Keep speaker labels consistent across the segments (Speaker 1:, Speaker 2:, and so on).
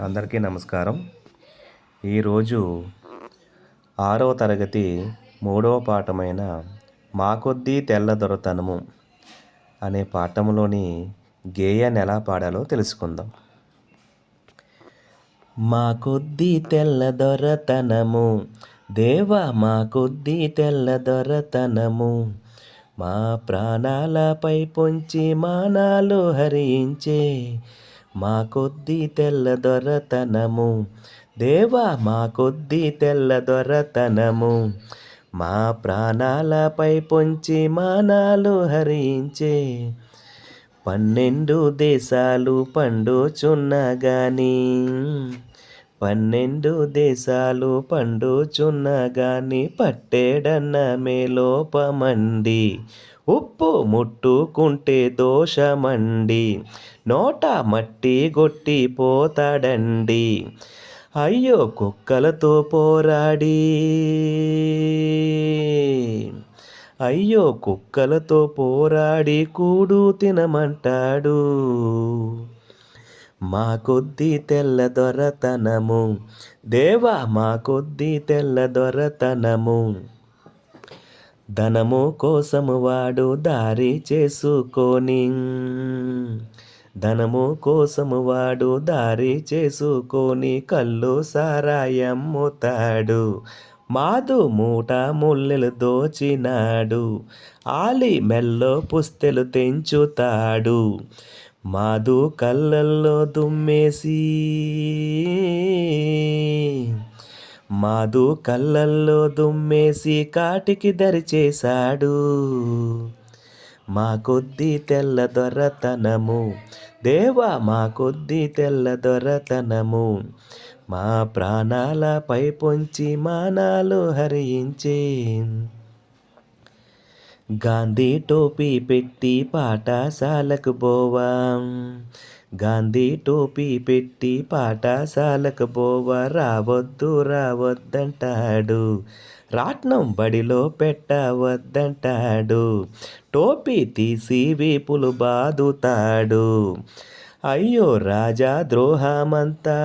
Speaker 1: అందరికీ నమస్కారం. ఈరోజు ఆరవ తరగతి మూడవ పాఠమైన మా కొద్దీ తెల్లదొరతనము అనే పాఠంలోని గేయాన్ని ఎలా పాడాలో తెలుసుకుందాం. మా కొద్దీ తెల్లదొరతనము దేవా మా కొద్దీ తెల్లదొరతనము మా ప్రాణాలపై పొంచి మానాలు హరించే మా కొద్ది తెల్ల దొరతనము. దేవా మా కొద్ది తెల్ల దొరతనము. మా ప్రాణాలపై పొంచి మానాలు హరించే పన్నెండు దేశాలు పండుచున్నగాని పన్నెండు దేశాలు పండుచున్నగాని పట్టేడన్న మేలోపమండి ఉప్పు ముట్టుకుంటే దోషమండి. నోట మట్టి గొట్టి పోతాడండి. అయ్యో కుక్కలతో పోరాడి. అయ్యో కుక్కలతో పోరాడి కూడు తినమంటాడు. మా కొద్ది తెల్ల దొరతనము. దేవా మా కొద్ది తెల్ల దొరతనము. ధనము కోసము వాడు దారి చేసుకొని. ధనము కోసము వాడు దారి చేసుకొని కళ్ళు సారాయమ్ముతాడు. మాదు మూట ముల్లెలు దోచినాడు. ఆలి మెల్లో పుస్తెలు తెంచుతాడు. మాదు కళ్ళల్లో దుమ్మేసి మాధు కళ్ళల్లో దుమ్మేసి కాటికి దరిచేశాడు. మా కొద్ది తెల్ల దొరతనము. దేవా మా కొద్ది తెల్ల దొరతనము. మా ప్రాణాలపై పొంచి మానాలు హరించి గాంధీ టోపీ పెట్టి పాఠశాలకు పోవాం. గాంధీ టోపీ పెట్టి పాఠశాలకు పోవ రావద్దు రావద్దంటాడు. రాట్నం బడిలో పెట్టవద్దంటాడు. టోపీ తీసి వీపులు బాదుతాడు. అయ్యో రాజా ద్రోహమంతా.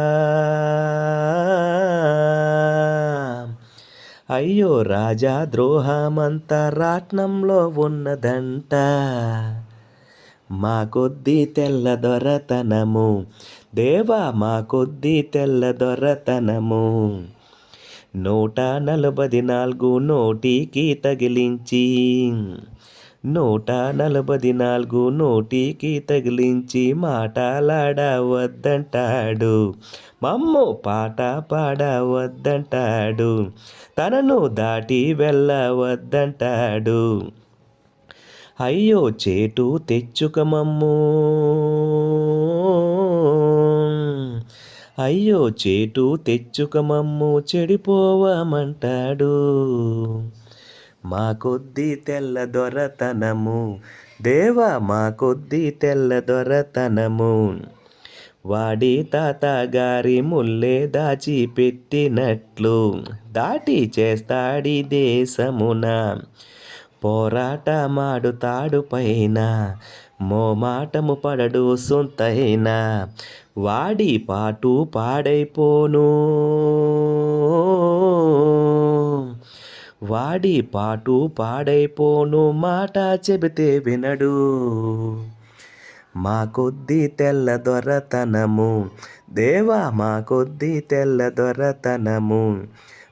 Speaker 1: అయ్యో రాజా ద్రోహమంతా రాట్నంలో ఉన్నదంట. మా కొద్ది తెల్ల దొరతనము. దేవా మా కొద్ది తెల్ల దొరతనము. నూట నలభై నాలుగు నోటికి తగిలించి నూట నలభై నాలుగు నోటికి తగిలించి మాటలాడవద్దంటాడు. మమ్ము పాట పాడవద్దంటాడు. తనను దాటి వెళ్ళవద్దంటాడు. అయ్యో చేటు తెచ్చుకమమ్ము. అయ్యో చేటు తెచ్చుకమమ్ము చెడిపోవమంటాడు. మా కొద్ది తెల్ల దొరతనము. దేవా మా కొద్ది తెల్ల దొరతనము. వాడి తాత గారి ముల్లే దాచిపెట్టినట్లు దాటి చేస్తాడి దేశమున. పోరాటమాడుతాడు పైన మోమాటము పడడు సొంతైన వాడి పాటు పాడైపోను. వాడి పాటు పాడైపోను మాట చెబితే వినడు. మా కొద్ది తెల్ల దొరతనము దేవా మా కొద్ది తెల్ల దొరతనము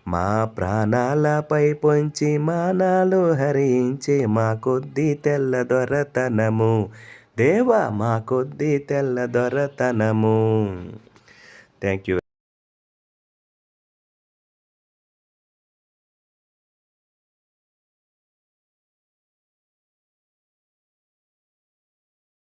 Speaker 1: మా ప్రాణాలపై పొంచి మానాలు హరించి మా కొద్ది తెల్ల దొరతనము. దేవా మా కొద్ది తెల్ల దొరతనము. Thank you